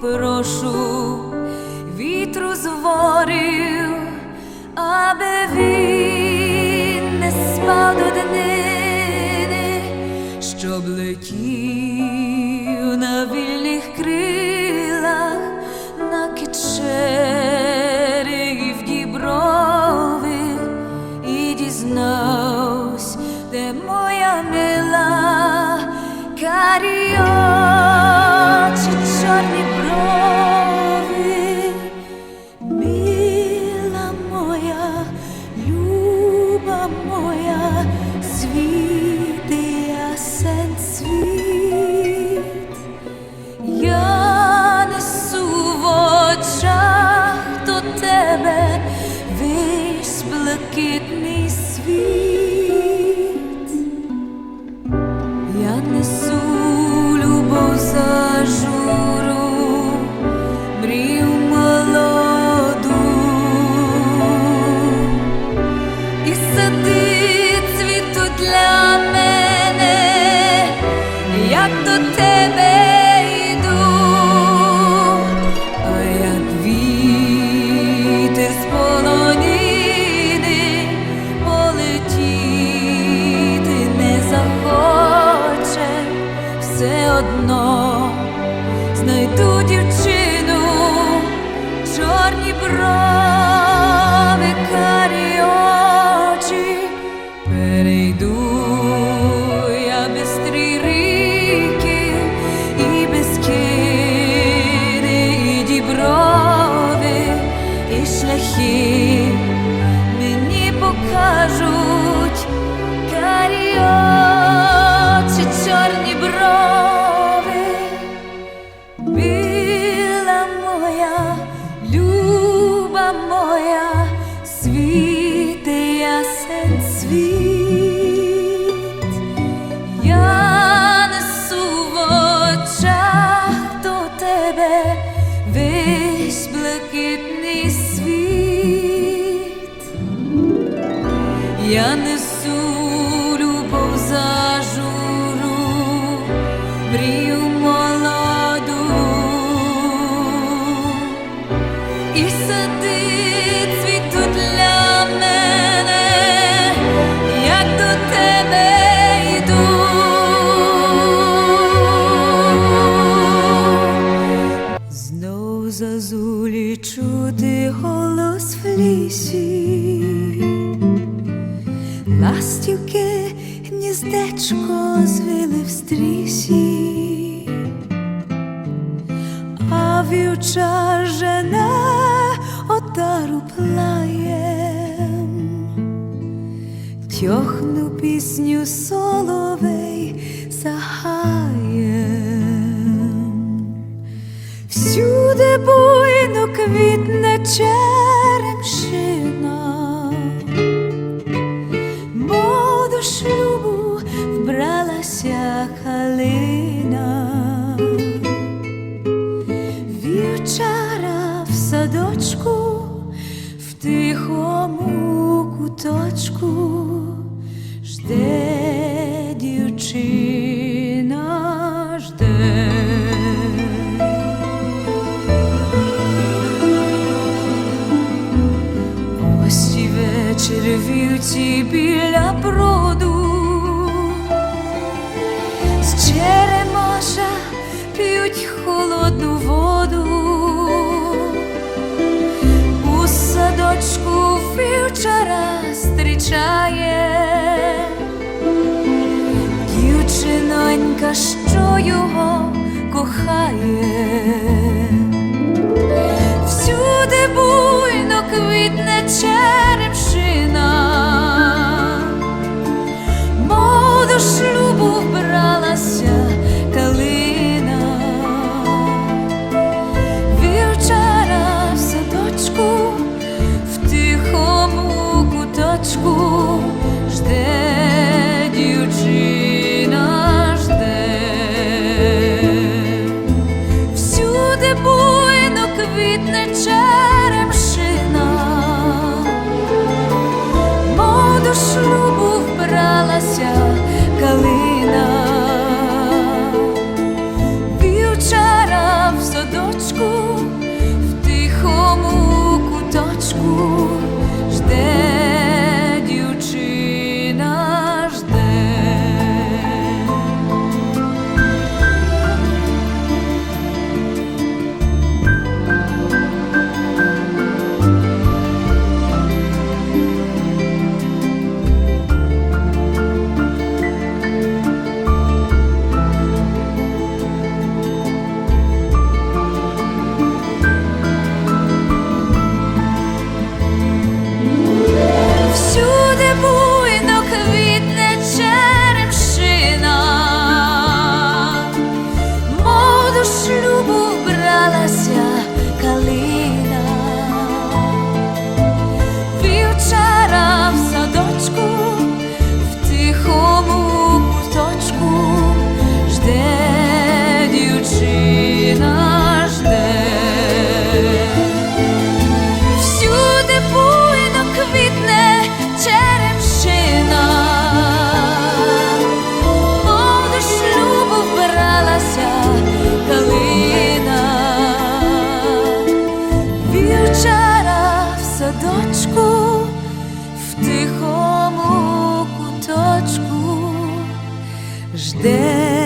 попрошу вітру з ворів, аби він не спав до днини, щоб летів на вільних крилах, на кичери і і дізнавсь, де моя мила карі блакитний світ. Знайду дівчину, чорні брови, Я несу любов за журу, мрію молоду, і сади для мене, як до тебе йду. Знов зазулі чути голос в лісі. Ластівки гніздечко звили в стрісі, а вівча жене отару плаєм, тьохну пісню соловей загаєм. Всюди буйно квітне черемшина, вбралася калина, вівчара в садочку, в тихому куточку. Жде дівчина, жде. Ось і вечір вівці біля броду, п'ють холодну воду, у садочку вівчара зустрічає. Дівчинонька, що його кохає. Всюди буйно квітне черемшина, жде дівчина.